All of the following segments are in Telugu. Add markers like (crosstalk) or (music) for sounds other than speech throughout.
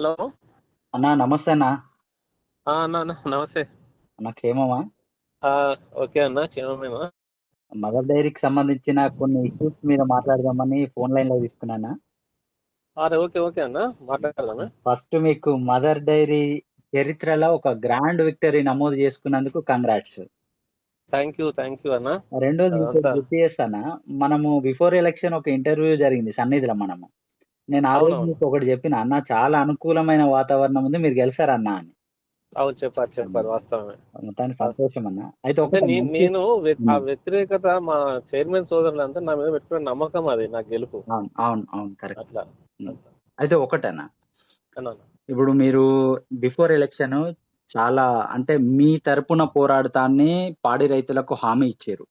హలో? అన్నా నమస్తే అన్న. అన్న నమస్తే. అన్న క్షేమమా? ఓకే అన్న క్షేమమేమా? మదర్ డైరీకి సంబంధించిన కొన్ని ఇష్యూస్ మీద మాట్లాడదామని ఫోన్ లైన్లో తీసుకున్నానా ఓకే ఓకే అన్న మాట్లాడదామా? ఫస్ట్ మీకు మదర్ డైరీ చరిత్రలో ఒక గ్రాండ్ విక్టరీ నమోదు చేసుకున్నందుకు congrats thank you thank you అన్న. రెండోది గుర్తు చేస్తానా? మనము బిఫోర్ ఎలక్షన్ ఒక ఇంటర్వ్యూ జరిగింది సన్నిధిలో మనము. నేను ఆ రోజు. మీకు ఒకటి చెప్పిన అన్న చాలా అనుకూలమైన వాతావరణం ఉంది మీరు గెలిచారు అన్న అని. అవును చెప్పారు చెప్పారు వాస్తవమే. మొత్తానికి సంతోషం అన్న. అయితే ఒక నేను ఆ వ్యతిరేకత మా చైర్మన్ సోదరులంతా నా మీద పెట్టుకున్న నమ్మకం అది నా గెలుపు. అవును అవును అవును కరెక్ట్. అట్లా. అయితే ఒకటన్నా. అన్న. ఇప్పుడు మీరు బిఫోర్ ఎలక్షన్ చాలా అంటే మీ తరపున పోరాడతాన్ని పాడి రైతులకు హామీ ఇచ్చారు.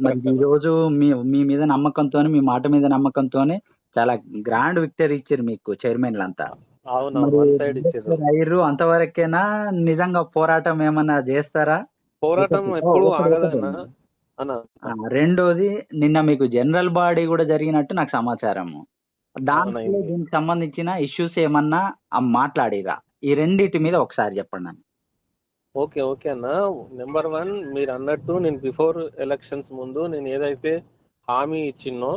మరి ఈ రోజు మీ మీ మీద నమ్మకంతో మీ మాట మీద నమ్మకంతో చాలా గ్రాండ్ విక్టరీ ఇచ్చారు మీకు చైర్మన్లంతా అయ్యారు అంతవరకేనా? నిజంగా పోరాటం ఏమన్నా చేస్తారా? పోరాటం ఎప్పుడు రెండోది నిన్న మీకు జనరల్ బాడీ కూడా జరిగినట్టు నాకు సమాచారము దాంట్లో అవునైంది. దీనికి సంబంధించిన ఇష్యూస్ ఏమన్నా మాట్లాడిరా. ఈ రెండిటి మీద ఒకసారి చెప్పండి నన్ను ఓకే ఓకే అన్న. నెంబర్ వన్ మీరు అన్నట్టు నేను బిఫోర్ ఎలక్షన్స్ ముందు నేను ఏదైతే హామీ ఇచ్చిన్నో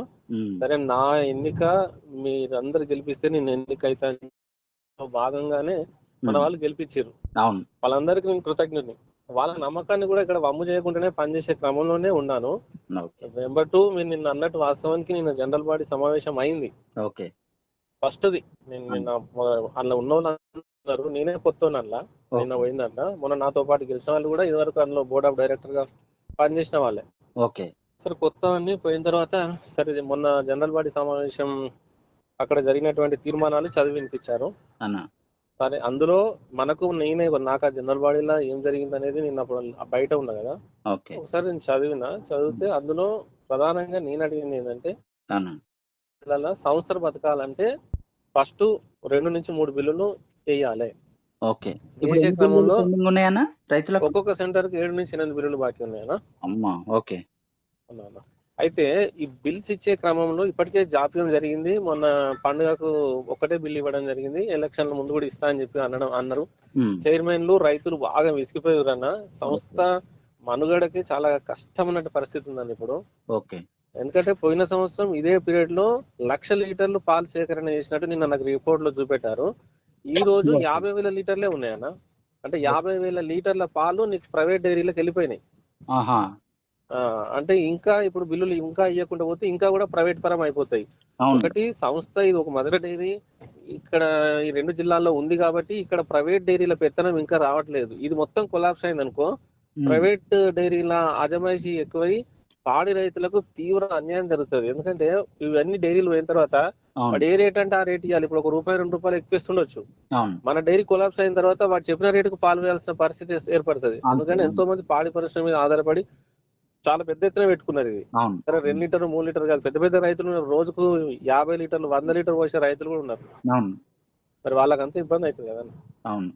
సరే నా ఎన్నిక మీరందరు గెలిపిస్తే నేను ఎన్నిక అవుతాను భాగంగానే మన వాళ్ళు గెలిపించారు అవును. వాళ్ళందరికీ నేను కృతజ్ఞుని వాళ్ళ నమ్మకాన్ని కూడా ఇక్కడ వమ్ము చేయకుండానే పనిచేసే క్రమంలోనే ఉన్నాను. నెంబర్ టూ మీరు నిన్న అన్నట్టు వాస్తవానికి నిన్న జనరల్ బాడీ సమావేశం అయింది. ఓకే. ఫస్ట్ది. నేను నిన్న అందులో ఉన్న వాళ్ళందరూ నేనే కొత్త అందులో నిన్న పోయిందంట మొన్న నాతో పాటు గెలిచిన వాళ్ళు కూడా ఇదివరకు అందులో బోర్డ్ ఆఫ్ డైరెక్టర్గా పనిచేసిన వాళ్ళే. ఓకే. సరే కొత్త అన్ని పోయిన తర్వాత సరే మొన్న జనరల్ బాడీ సమావేశం అక్కడ జరిగినటువంటి తీర్మానాలు చదివి వినిపించారు సరే అందులో మనకు నేనే నాకు ఆ జనరల్ బాడీలో ఏం జరిగింది అనేది నేను అప్పుడు బయట ఉన్నా కదా. ఒకసారి నేను చదివిన చదివితే అందులో ప్రధానంగా నేను అడిగింది ఏంటంటే సంస్థలు బతకాలంటే ఫస్ట్ రెండు నుంచి మూడు బిల్లులు వేయాలి. ఓకే. క్రమంలో రైతులకు? ఒక్కొక్క సెంటర్కి ఏడు నుంచి ఎనిమిది బిల్లులు బాకీ ఉన్నాయనా అమ్మా ఓకే. అన్నాను. అయితే ఈ బిల్స్ ఇచ్చే క్రమంలో ఇప్పటికే జాప్యం జరిగింది. మొన్న పండుగకు ఒక్కటే బిల్ ఇవ్వడం జరిగింది. ఎలక్షన్ల ముందు కూడా ఇస్తా అని చెప్పి అనడం అన్నారు. చైర్మన్లు రైతులు బాగా విసిగిపోయారు అన్న సంస్థ మనుగడకి చాలా కష్టమైనటువంటి పరిస్థితి ఉందండి ఇప్పుడు. ఓకే. ఎందుకంటే పోయిన సంవత్సరం ఇదే పీరియడ్లో లక్ష లీటర్లు పాలు సేకరణ చేసినట్టు నిన్న నాకు రిపోర్ట్లో చూపెట్టారు. ఈ రోజు. యాభై వేల లీటర్లే ఉన్నాయన్న. అంటే యాభై వేల లీటర్ల పాలు నీకు ప్రైవేట్ డైరీలకు వెళ్ళిపోయినాయి. అంటే ఇంకా ఇప్పుడు బిల్లులు ఇంకా ఇవ్వకుండా పోతే ఇంకా కూడా ప్రైవేట్ పరం అయిపోతాయి. ఒకటి సంస్థ ఇది ఒక మదర్ డైరీ. ఇక్కడ ఈ రెండు జిల్లాల్లో ఉంది కాబట్టి ఇక్కడ ప్రైవేట్ డైరీల పెత్తనం ఇంకా రావట్లేదు. ఇది మొత్తం కొలాప్స్ అయింది అనుకో ప్రైవేట్ డైరీల అజమాయిషీ ఎక్కువై పాడి రైతులకు తీవ్ర అన్యాయం జరుగుతుంది. ఎందుకంటే ఇవన్నీ డైరీలు పోయిన తర్వాత వాడు ఏ రేట్ అంటే ఆ రేట్ ఇవ్వాలి ఇప్పుడు ఒక రూపాయి రెండు రూపాయలు ఎక్కువిస్తుండొచ్చు అవును. మన డైరీ కొలాప్స్ అయిన తర్వాత వాడు చెప్పిన రేటుకు పాలు వేయాల్సిన పరిస్థితి ఏర్పడుతుంది. అందుకని ఎంతో మంది పాడి పరిశ్రమ మీద ఆధారపడి చాలా పెద్ద ఎత్తున పెట్టుకున్నారు ఇది. సరే రెండు లీటర్ మూడు లీటర్ కాదు పెద్ద పెద్ద రైతులు ఉన్నారు. రోజుకు యాభై లీటర్లు వంద లీటర్ పోసే రైతులు కూడా ఉన్నారు. మరి వాళ్ళకంతా ఇబ్బంది అవుతుంది కదా. అవును.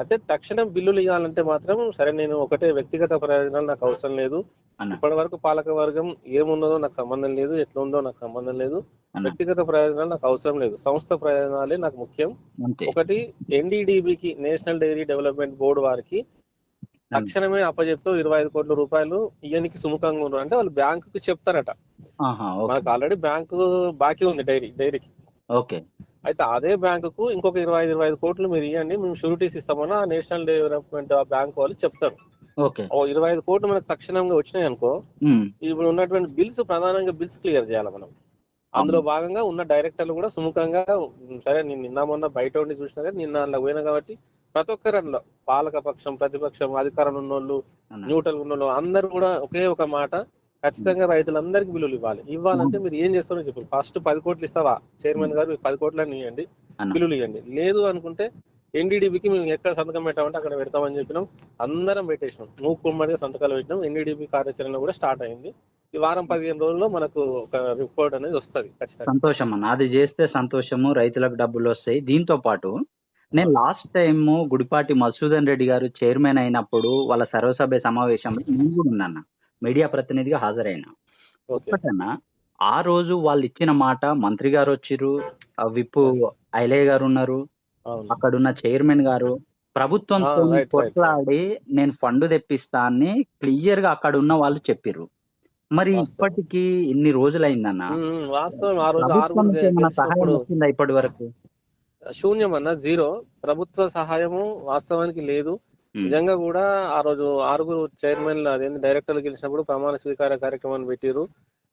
అయితే తక్షణం బిల్లులు ఇవ్వాలంటే మాత్రం సరే నేను ఒకటే వ్యక్తిగత ప్రయోజనాలు నాకు అవసరం లేదు. ఇప్పటి వరకు పాలక వర్గం ఏమున్నదో నాకు సంబంధం లేదు ఎట్లా ఉందో నాకు సంబంధం లేదు. వ్యక్తిగత ప్రయోజనాలు నాకు అవసరం లేదు. సంస్థ ప్రయోజనాలే నాకు ముఖ్యం. ఒకటి ఎన్డీడీబీకి నేషనల్ డైరీ డెవలప్మెంట్ బోర్డు వారికి తక్షణమే అప్పచెప్తూ ఇరవై ఐదు కోట్ల రూపాయలు ఇయ్యనికి సుముఖంగా ఉన్నారు. అంటే వాళ్ళు బ్యాంకుకి చెప్తారట. మనకు ఆల్రెడీ బ్యాంకు బాకీ ఉంది డైరీ డైరీకి. ఓకే. అయితే అదే బ్యాంకుకు ఇంకొక ఇరవై ఐదు ఇరవై ఐదు కోట్లు మీరు ఇవ్వండి మేము షూరిటీస్ ఇస్తామని ఆ నేషనల్ డెవలప్మెంట్ బ్యాంక్ వాళ్ళు చెప్తారు. ఓ ఇరవై ఐదు కోట్లు మనకు తక్షణంగా వచ్చినాయి అనుకో ఇప్పుడు ఉన్నటువంటి బిల్స్ ప్రధానంగా బిల్స్ క్లియర్ చేయాలి మనం. అందులో భాగంగా ఉన్న డైరెక్టర్లు కూడా సుముఖంగా సరే నేను నిన్న మొన్న బయట ఉండి చూసినా కానీ నిన్న అందులో పోయినా కాబట్టి ప్రతి ఒక్కరు అందులో పాలక పక్షం ప్రతిపక్షం అధికారంలో ఉన్నోళ్ళు న్యూట్రల్ ఉన్నోళ్ళు అందరూ కూడా ఒకే ఒక మాట ఖచ్చితంగా రైతులందరికీ బిల్లులు ఇవ్వాలి. ఇవ్వాలంటే మీరు ఏం చేస్తారో చెప్పు. ఫస్ట్ పది కోట్లు ఇస్తావా? చైర్మన్ గారు పది కోట్లని ఇవ్వండి. బిల్లులు ఇవ్వండి. లేదు అనుకుంటే ఎన్డీడీబీకి మేము ఎక్కడ సంతకం పెట్టామంటే అక్కడ పెడతామని చెప్పినాం. అందరం పెట్టేసినాం. నువ్వు కుమ్మడిగా సంతకాలు పెట్టినాం. ఎన్డీడీబీ కార్యాచరణ కూడా స్టార్ట్ అయింది. ఈ వారం పదిహేను రోజుల్లో మనకు ఒక రిపోర్ట్ అనేది వస్తుంది సంతోషం అన్న. అది చేస్తే సంతోషము రైతులకు డబ్బులు వస్తాయి. దీంతో పాటు నేను last time Gudipati Madhusudan Reddy garu chairman అయినప్పుడు వాళ్ళ సర్వసభ్య సమావేశంలో నేను కూడా ఉన్నాను? మీడియా ప్రతినిధిగా హాజరైన. ఒకటన్నా ఆ రోజు వాళ్ళు ఇచ్చిన మాట మంత్రి గారు వచ్చిర్రు ఆ విప్ Yes. ఐలయ్య గారు ఉన్నారు అక్కడున్న చైర్మన్ గారు ప్రభుత్వంతో Ah, కొట్లాడి నేను ఫండ్ తెప్పిస్తా అని క్లియర్గా అక్కడ ఉన్న వాళ్ళు చెప్పిర్రు. మరి. ఇప్పటికి ఇన్ని రోజులైందన్న? సహాయం వచ్చిందా ఇప్పటి వరకు? శూన్యం అన్న జీరో. ప్రభుత్వ సహాయము వాస్తవానికి లేదు. నిజంగా కూడా ఆ రోజు ఆరుగురు చైర్మన్ అదేంటి డైరెక్టర్లు గెలిచినప్పుడు ప్రమాణ స్వీకార కార్యక్రమాన్ని పెట్టిరు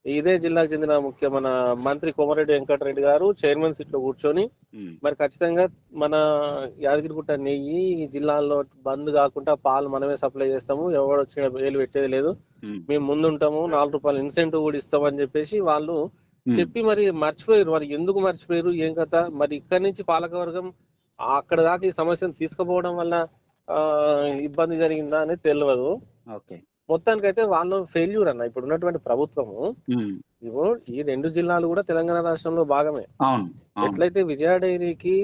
ఇదే జిల్లాకు చెందిన ముఖ్య మన మంత్రి కోమరెడ్డి వెంకటరెడ్డి గారు చైర్మన్ సీట్లో కూర్చొని మరి ఖచ్చితంగా మన యాదగిరిగుట్ట నెయ్యి ఈ జిల్లాల్లో బంద్ కాకుండా పాలు మనమే సప్లై చేస్తాము. ఎవరు వచ్చిన వేలు పెట్టేది లేదు. మేము ముందుంటాము. నాలుగు రూపాయలు ఇన్సెంటివ్ కూడా ఇస్తామని చెప్పేసి వాళ్ళు చెప్పి మరి మర్చిపోయారు. మరి ఎందుకు మర్చిపోయారు? ఏం కథ? మరి ఇక్కడి నుంచి పాలకవర్గం అక్కడ దాకా ఈ సమస్యను తీసుకుపోవడం వల్ల ఆ ఇబ్బంది జరిగిందా అనేది తెలియదు ఓకే. మొత్తానికైతే వాళ్ళు ఫెయిల్యూర్ అన్న ఇప్పుడు ఉన్నటువంటి ప్రభుత్వము. ఇగో ఈ రెండు జిల్లాలు కూడా తెలంగాణ రాష్ట్రంలో భాగమే. ఎట్లయితే విజయ డైరీకి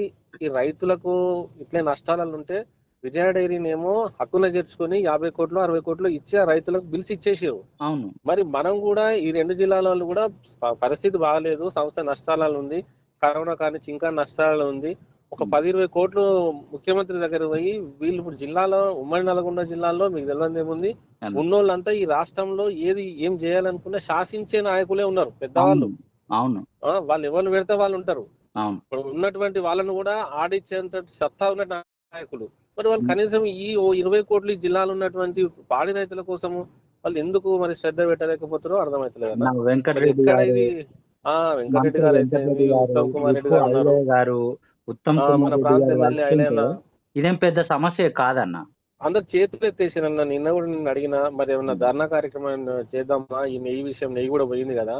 ఈ రైతులకు ఇట్లే నష్టాలు ఉంటే విజయ డైరీని ఏమో హక్కున చేర్చుకొని యాభై కోట్లు అరవై కోట్లు ఇచ్చి ఆ రైతులకు బిల్స్ ఇచ్చేసారు. అవును. మరి మనం కూడా ఈ రెండు జిల్లాల వాళ్ళు కూడా పరిస్థితి బాగాలేదు. సంస్థ నష్టాలలో ఉంది. కరోనా కానీ ఇంకా నష్టాలలో ఉంది. ఒక పది ఇరవై కోట్లు ముఖ్యమంత్రి దగ్గర పోయి వీళ్ళు ఇప్పుడు జిల్లాలో ఉమ్మడి నల్గొండ జిల్లాలో మీకు తెలియదు ఏముంది. ఉన్నోళ్ళంతా ఈ రాష్ట్రంలో ఏది ఏం చేయాలనుకున్నా శాసించే నాయకులే ఉన్నారు పెద్దవాళ్ళు. అవును. వాళ్ళు ఎవరు పెడితే వాళ్ళు ఉంటారు. ఇప్పుడు ఉన్నటువంటి వాళ్ళను కూడా ఆడించేంత సత్తా ఉన్న నాయకులు. మరి వాళ్ళు కనీసం ఈ ఓ ఇరవై కోట్లు జిల్లాలో ఉన్నటువంటి పాడి రైతుల కోసము వాళ్ళు ఎందుకు మరి శ్రద్ధ పెట్టలేకపోతారో అర్థమవుతలేదు వెంకటరెడ్డి గారు వెంకటరెడ్డి అయితే ఉత్తమ్ కుమార్ రెడ్డి గారు ఉన్నారు. ఉత్తమ్ కుమార్ రెడ్డి గారు ఇదేం పెద్ద సమస్య కాదన్న. అందరు చేతులు ఎత్తేసారన్న నిన్న కూడా నిన్ను అడిగిన మరి ఏమన్నా ధర్నా కార్యక్రమం చేద్దామా? ఈ నెయ్యి విషయం నెయ్యి కూడా పోయింది కదా.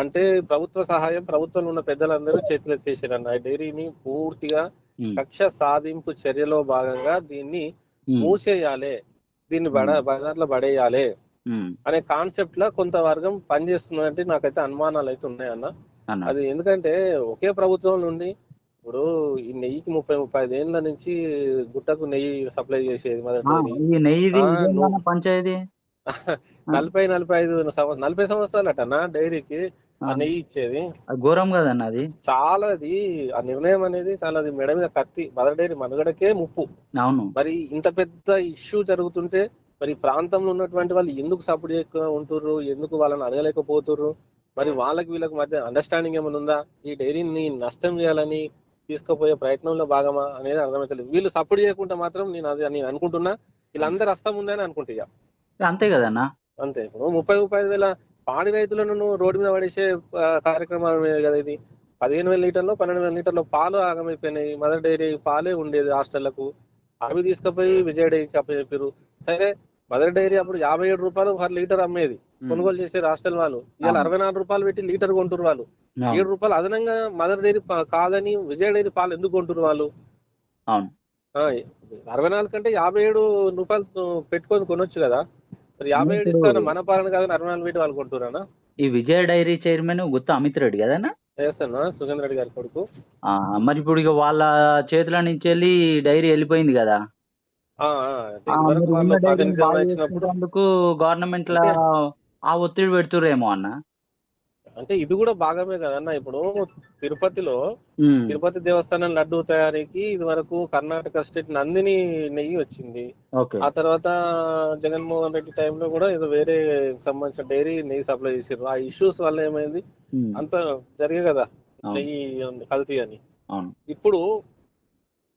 అంటే ప్రభుత్వ సహాయం ప్రభుత్వంలో ఉన్న పెద్దలందరూ చేతులు ఎత్తేసారన్న డైరీని పూర్తిగా కక్ష సాధింపు చర్యలో భాగంగా దీన్ని మూసేయాలి. దీన్ని బడ బజార్లో పడేయాలి అనే కాన్సెప్ట్లో కొంత వర్గం పనిచేస్తుందంటే నాకైతే అనుమానాలు అయితే ఉన్నాయన్న అది ఎందుకంటే ఒకే ప్రభుత్వం నుండి ఇప్పుడు ఈ నెయ్యికి ముప్పై ముప్పై ఐదు ఏళ్ళ నుంచి గుట్టకు నెయ్యి సప్లై చేసేది ఇదేనా నువ్వు- పంచాయతీ? (laughs) నలభై నలభై ఐదు సంవత్సరం నలభై సంవత్సరాలు అటనా డైరీకి ఆ నెయ్యి ఇచ్చేది. ఘోరం కదన్న అది? చాలా అది ఆ నిర్ణయం అనేది చాలా అది మెడ మీద కత్తి మదర్ డైరీ మనుగడకే ముప్పు. అవును. మరి ఇంత పెద్ద ఇష్యూ జరుగుతుంటే మరి ప్రాంతంలో ఉన్నటువంటి వాళ్ళు ఎందుకు సపోర్ట్ చేయక ఉంటుర్రు? ఎందుకు వాళ్ళని అడగలేకపోతుర్రు? మరి వాళ్ళకి వీళ్ళకి మధ్య అండర్స్టాండింగ్ ఏమైనా ఉందా? ఈ డైరీని నష్టం చేయాలని తీసుకుపోయే ప్రయత్నంలో భాగమా అనేది అర్థమవుతలేదు వీళ్ళు సపోర్ట్ చేయకుండా మాత్రం నేను అది నేను అనుకుంటున్నా. వీళ్ళందరూ అస్తం ఉందని అనుకుంటా. అంతే కదన్న? అంతే. ఇప్పుడు ముప్పై ముప్పై ఐదు వేల పాడి రైతులను నువ్వు రోడ్డు మీద పడేసే ఆ, కార్యక్రమం కదా ఇది? పదిహేను వేల లీటర్లు పన్నెండు వేల లీటర్లు పాలు ఆగమైపోయినాయి. మదర్ డైరీ పాలే ఉండేది హాస్టళ్ళకు. అవి తీసుకుపోయి విజయ డైరీకి అప్పచెప్పారు సరే మదర్ డైరీ అప్పుడు యాభై ఏడు రూపాయలు పర్ లీటర్ అమ్మేది. కొనుగోలు చేసే హాస్టల్ వాళ్ళు. ఇవాళ. అరవై నాలుగు రూపాయలు పెట్టి లీటర్ కొంటురు వాళ్ళు. ఏడు రూపాయలు అదనంగా మదర్ డైరీ కాదని విజయ డైరీ పాలు ఎందుకు కొంటురు వాళ్ళు? అరవై నాలుగు కంటే యాభై ఏడు రూపాయలు పెట్టుకొని కొనొచ్చు కదా. మరి యాభై ఏడు ఇస్తాను మన పాలన కాదని అరవై నాలుగు పెట్టి వాళ్ళు కొంటున్నారా ఈ విజయ డైరీ చైర్మన్ గుత్త అమిత్ రెడ్డి వేస్తాను సుగంధ రెడ్డి గారి కొడుకు. మరి ఇప్పుడు ఇక వాళ్ళ చేతుల నుంచి వెళ్ళి డైరీ వెళ్ళిపోయింది కదా. చేసుకునేందుకు గవర్నమెంట్ లా ఆ ఒత్తిడి పెడుతురేమో అన్న. అంటే ఇది కూడా భాగమే కదన్న ఇప్పుడు తిరుపతిలో తిరుపతి దేవస్థానం లడ్డు తయారీకి ఇది వరకు కర్ణాటక స్టేట్ నందిని నెయ్యి వచ్చింది. ఆ తర్వాత జగన్మోహన్ రెడ్డి టైంలో కూడా ఏదో వేరే సంబంధించిన డైరీ నెయ్యి సప్లై చేసారు ఆ ఇష్యూస్ వల్ల ఏమైంది? అంత జరిగే కదా నెయ్యి కల్తీ అని. ఇప్పుడు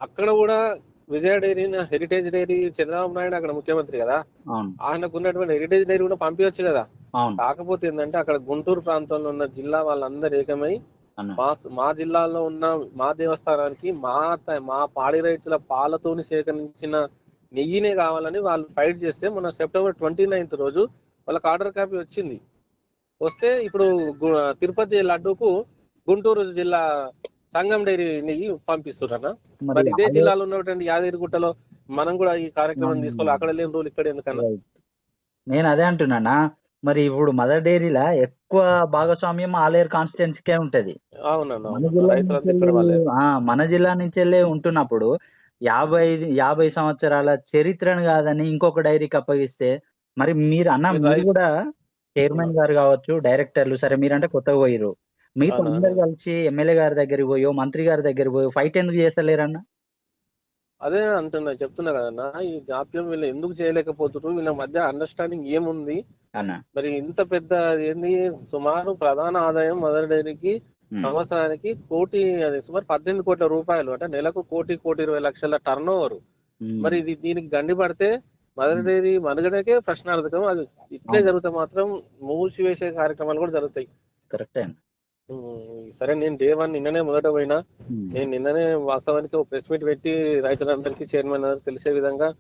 అక్కడ కూడా Vijaya dairy heritage dairy Chandrababu Naidu అక్కడ ముఖ్యమంత్రి కదా? ఆయనకు ఉన్నటువంటి హెరిటేజ్ డైరీ కూడా పంపించచ్చు కదా? కాకపోతే ఏంటంటే అక్కడ గుంటూరు ప్రాంతంలో ఉన్న జిల్లా వాళ్ళందరూ ఏకమై మా మా జిల్లాలో ఉన్న మా దేవస్థానానికి మా త- మా పాడి రైతుల పాలతోని సేకరించిన నెయ్యినే కావాలని వాళ్ళు ఫైట్ చేస్తే మొన్న సెప్టెంబర్ ట్వంటీ నైన్త్ రోజు వాళ్ళకి ఆర్డర్ కాపీ వచ్చింది. వస్తే ఇప్పుడు తిరుపతి లడ్డూకు గుంటూరు జిల్లా సంగం డైరీ నెయ్యి పంపిస్తున్నారన్న. మరి ఇదే జిల్లాలో ఉన్నటువంటి యాదగిరిగుట్టలో మనం కూడా ఈ కార్యక్రమం. తీసుకోవాలి. అక్కడ లేని రోజులు ఇక్కడ ఎందుకన్నా. నేను అదే అంటున్నానా? మరి ఇప్పుడు మదర్ డైరీలా ఎక్కువ భాగస్వామ్యం ఆలేరు కాన్స్టిట్యున్సీకే ఉంటది. మన జిల్లా నుంచి ఉంటున్నప్పుడు యాభై యాభై సంవత్సరాల చరిత్రను కాదని ఇంకొక డైరీకి అప్పగిస్తే మరి మీరు అన్న మీరు కూడా చైర్మన్ గారు కావచ్చు డైరెక్టర్లు సరే మీరంటే కొత్తగా పోయిర్రు. అవునా. అందరు కలిసి ఎమ్మెల్యే గారి దగ్గరికి పోయో మంత్రి గారి దగ్గరికి పోయో ఫైట్ ఎందుకు చేస్తలేరన్న? అదే అంటున్నా చెప్తున్నా కదన్నా ఈ జాప్యం వీళ్ళు ఎందుకు చేయలేకపోతున్నారు వీళ్ళ మధ్య అండర్స్టాండింగ్ ఏముంది? అన్న. మరి ఇంత పెద్ద ఏంది? సుమారు ప్రధాన ఆదాయం మదర్ డైరీకి ఉమ్, సంవత్సరానికి కోటి అది సుమారు పద్దెనిమిది కోట్ల రూపాయలు. అంటే నెలకు కోటి కోటి ఇరవై లక్షల టర్న్ ఓవర్ ఉమ్, మరి ఇది దీనికి గండి పడితే మదర్ డైరీ మనుగడకే ప్రశ్నార్థకం అది ఇట్లే అవును. జరిగితే మాత్రం మూసివేసే కార్యక్రమాలు కూడా జరుగుతాయి. కరెక్టే అన్న. సరే నేను డే వన్ నిన్ననే మొదట పోయినా. నేను నిన్ననే వాస్తవానికి ఒక ప్రెస్ మీట్ పెట్టి రైతులందరికీ చైర్మన్ తెలిసే విధంగా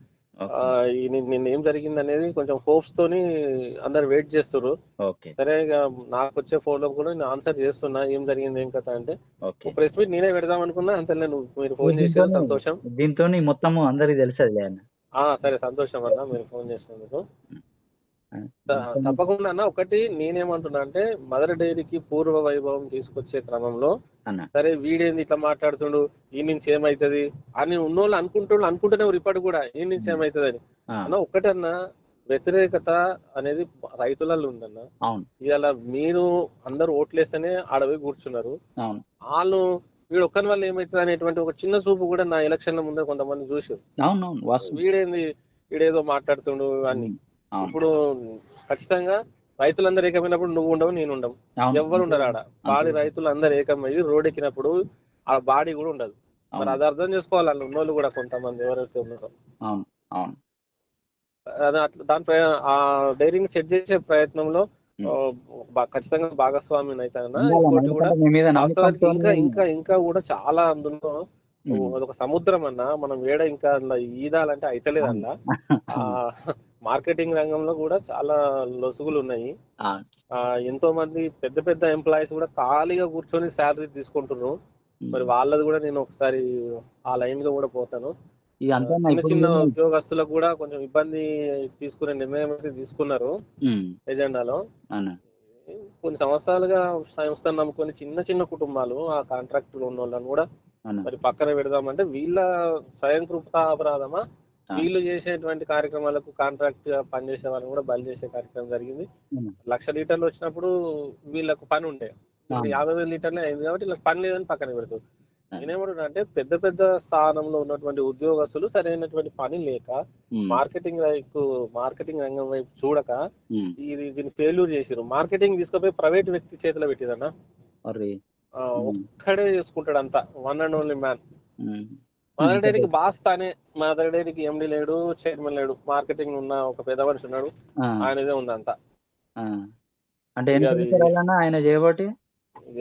నిన్న ఏం జరిగింది అనేది కొంచెం హోప్స్ తోని అందరు వెయిట్ చేస్తున్నారు ఓకే. సరే ఇక నాకు వచ్చే ఫోన్లో కూడా నేను ఆన్సర్ చేస్తున్నా ఏం జరిగింది ఏం కథ అంటే. ప్రెస్ మీట్ నేనే పెడదాం అనుకున్నా అంతే నేను మీరు ఫోన్ దీంతోనే- సంతోషం. దీంతో మొత్తము అందరికి ఆ సరే సంతోషం అన్న మీరు ఫోన్ చేసినందుకు. తప్పకుండా అన్న ఒకటి నేనేమంటున్నా అంటే మదర్ డైరీకి పూర్వ వైభవం తీసుకొచ్చే క్రమంలో సరే వీడేంది ఇట్లా మాట్లాడుతుండు? ఈ నుంచి ఏమైతది? అని ఉన్నోళ్ళు అనుకుంటుండ్రు అనుకుంటూనే ఇప్పటి కూడా ఈ నుంచి ఏమైతది అని అన్న ఒక్కటన్నా వ్యతిరేకత అనేది రైతులలో ఉందన్న. ఇవాళ మీరు అందరూ ఓట్లేస్తేనే ఆడవి కూర్చున్నారు. వాళ్ళు వీడు ఒక్కని వల్ల ఏమైతుంది అనేటువంటి ఒక చిన్న చూపు కూడా నా ఎలక్షన్ల ముందే కొంతమంది చూసారు వీడేంది? వీడేదో మాట్లాడుతుండు అని. ఇప్పుడు ఖచ్చితంగా రైతులందరూ ఏకమైనప్పుడు నువ్వు ఉండవు నేను ఉండవు. ఎవ్వరు ఉండరు ఆడ. పాడి రైతులు అందరు ఏకమయ్యి రోడ్ ఎక్కినప్పుడు ఆ బాడీ కూడా ఉండదు. మరి అది అర్థం చేసుకోవాలి వాళ్ళు ఉన్నోళ్ళు కూడా కొంతమంది ఎవరైతే ఉన్నారో. దాని ఆ డైరీని సెట్ చేసే ప్రయత్నంలో ఖచ్చితంగా భాగస్వామిని అయితే ఇంకా ఇంకా ఇంకా కూడా చాలా అందులో. అదొక సముద్రం అన్న. మనం వేడ ఇంకా అందులో ఈదాలంటే అయితలేదు అన్న ఆ మార్కెటింగ్ రంగంలో కూడా చాలా లొసుగులు ఉన్నాయి ఎంతో మంది పెద్ద పెద్ద ఎంప్లాయీస్ కూడా ఖాళీగా కూర్చొని శాలరీ తీసుకుంటున్నారు మరి వాళ్ళది కూడా నేను ఒకసారి ఆ లైన్లో కూడా పోతాను. చిన్న చిన్న నేను- ఉద్యోగస్తులకు కూడా కొంచెం ఇబ్బంది తీసుకునే నిర్ణయం అయితే తీసుకున్నారు ఎజెండాలో. కొన్ని సంవత్సరాలుగా సంస్థను నమ్ముకొని చిన్న చిన్న కుటుంబాలు ఆ కాంట్రాక్ట్ ఉన్న వాళ్ళని కూడా మరి పక్కన పెడదామంటే వీళ్ళ స్వయం కృత అపరాధమా. వీళ్ళు చేసేటువంటి కార్యక్రమాలకు కాంట్రాక్ట్గా పనిచేసే వాళ్ళని కూడా బలి చేసే కార్యక్రమం జరిగింది. లక్ష లీటర్లు వచ్చినప్పుడు వీళ్ళకు పని ఉండే. యాభై వేల లీటర్లే అయింది కాబట్టి వీళ్ళకి పని లేదని పక్కన పెడుతుంది ఆ. నేనేమంటున్నా అంటే పెద్ద పెద్ద స్థానంలో ఉన్నటువంటి ఉద్యోగస్తులు సరైనటువంటి పని లేక మార్కెటింగ్ వైపు మార్కెటింగ్ రంగం వైపు చూడక ఇది దీన్ని ఫెయిల్యూర్ చేసిరు మార్కెటింగ్ తీసుకుపోయి ప్రైవేట్ వ్యక్తి చేతిలో పెట్టిదన్న ఒక్కడే చేసుకుంటాడు అంతా. One and only man. Mother డైరీకి బాస్ తానే మదర్ డైరీకి ఎండి లేడు చైర్మన్ లేడు మార్కెటింగ్ ఉన్న ఒక పెద్ద మనిషి ఉన్నాడు. ఆయనదే ఉంది అంతా. అంటే ఆయన చేయబట్టి?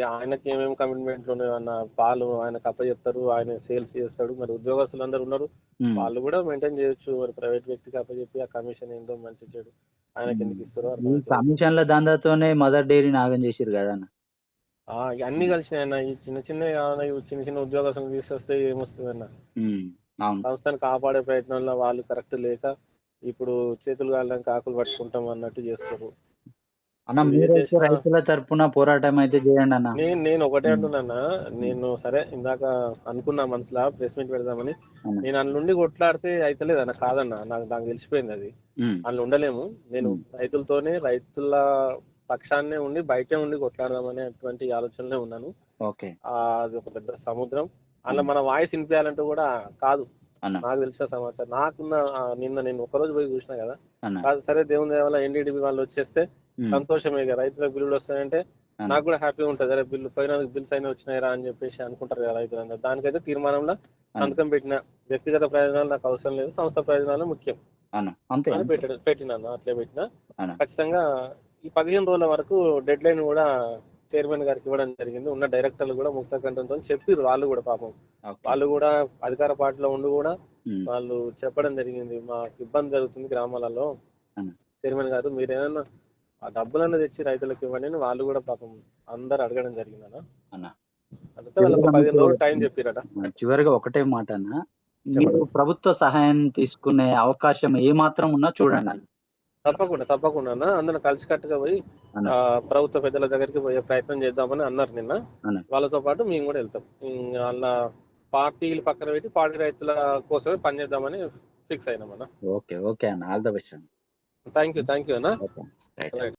ఆయనకి ఏమేమి కమిట్మెంట్లు ఉన్నాయో అన్న పాలు ఆయనకు అప్పచెప్తారు ఆయన సేల్స్ చేస్తాడు మరి ఉద్యోగస్తులు అందరు ఉన్నారు. ఉమ్, వాళ్ళు కూడా మెయింటైన్ చేయొచ్చు మరి ప్రైవేట్ వ్యక్తికి అప్పచెప్పి ఆ కమిషన్ ఏందో మంచి చెడు. ఆయనకి ఎందుకు ఇస్తారో. కమిషన్ల దందాతోనే మదర్ డైరీ నాగం చేసిరు కదా అన్న. అన్ని కలిసినాయి అన్న. ఈ చిన్న చిన్న చిన్న చిన్న ఉద్యోగస్తులు తీసుకొస్తే ఏమొస్తుంది అన్న? సంస్థను కాపాడే ప్రయత్నంలో వాళ్ళు కరెక్ట్ లేక ఇప్పుడు చేతులు కాళ్ళకి ఆకులు పట్టుకుంటాం అన్నట్టు చేస్తారు. అన్న మీరైతే రైతుల తరపున పోరాటం అయితే చేయండి అన్న. నేను నేను ఒకటే అంటున్నా నేను సరే ఇందాక అనుకున్నా మనసులో ప్రెస్ మీట్ పెడదామని. నేను అందులో కొట్లాడితే అయితలేదు అన్న కాదన్న. నాకు నాకు తెలిసిపోయింది అది. అందులో ఉండలేము. నేను. రైతులతోనే రైతుల పక్షాన్నే ఉండి బయటే ఉండి కొట్లాడదామనేటువంటి ఆలోచనలే ఉన్నాను. ఓకే. ఆ, అది ఒక పెద్ద సముద్రం. అందులో మన వాయిస్ వినిపించాలంటే కూడా కాదు. నాకు తెలిసిన సమాచారం. నాకున్న నిన్న నేను ఒకరోజు పోయి చూసిన కదా. కాదు సరే దేవుని దయ వల్ల ఎన్డీడీబీ వాళ్ళు వచ్చేస్తే సంతోషమే ఇక రైతులకు బిల్లులు వస్తాయంటే. నాకు కూడా హ్యాపీగా ఉంటుంది. అరే బిల్లు పైన బిల్స్ అయినా వచ్చినాయిరా అని చెప్పేసి అనుకుంటారు కదా రైతులందరూ. దానికైతే తీర్మానంలో సంతకం పెట్టిన. వ్యక్తిగత ప్రయోజనాలు నాకు అవసరం లేదు. సంస్థ ప్రయోజనాలు ముఖ్యం. పెట్టినాను. అట్లే పెట్టిన. ఖచ్చితంగా ఈ పదిహేను రోజుల వరకు డెడ్ లైన్ కూడా చైర్మన్ గారికి ఇవ్వడం జరిగింది. ఉన్న డైరెక్టర్లు కూడా ముక్త కంఠంతో చెప్పిర్రు. వాళ్ళు కూడా పాపం. వాళ్ళు కూడా అధికార పార్టీలో ఉండి కూడా వాళ్ళు చెప్పడం జరిగింది. మాకు ఇబ్బంది జరుగుతుంది గ్రామాలలో. అన్న. చైర్మన్ గారు మీరు ఏమన్నా ఆ డబ్బులన్నా తెచ్చి రైతులకు ఇవ్వండి అని వాళ్ళు కూడా పాపం అందరు అడగడం జరిగింది అన్న. పదిహేను రోజులు టైం చెప్పిరట. చివరిగా ఒకటే మాట అన్న. మీరు ప్రభుత్వ సహాయం తీసుకునే అవకాశం ఏ మాత్రం ఉన్నా చూడండి తప్పకుండా తప్పకుండా అన్న. అందరం కలిసికట్టుగా పోయి ప్రభుత్వ పెద్దల దగ్గరికి పోయే ప్రయత్నం చేద్దామని అన్నారు నిన్న. వాళ్ళతో పాటు మేము కూడా వెళ్తాం. వాళ్ళ పార్టీలు పక్కన పెట్టి పార్టీ రైతుల కోసమే పనిచేద్దామని ఫిక్స్ అయినాం అన్న. ఓకే ఓకే అన్న. All the best thank you thank you అన్న.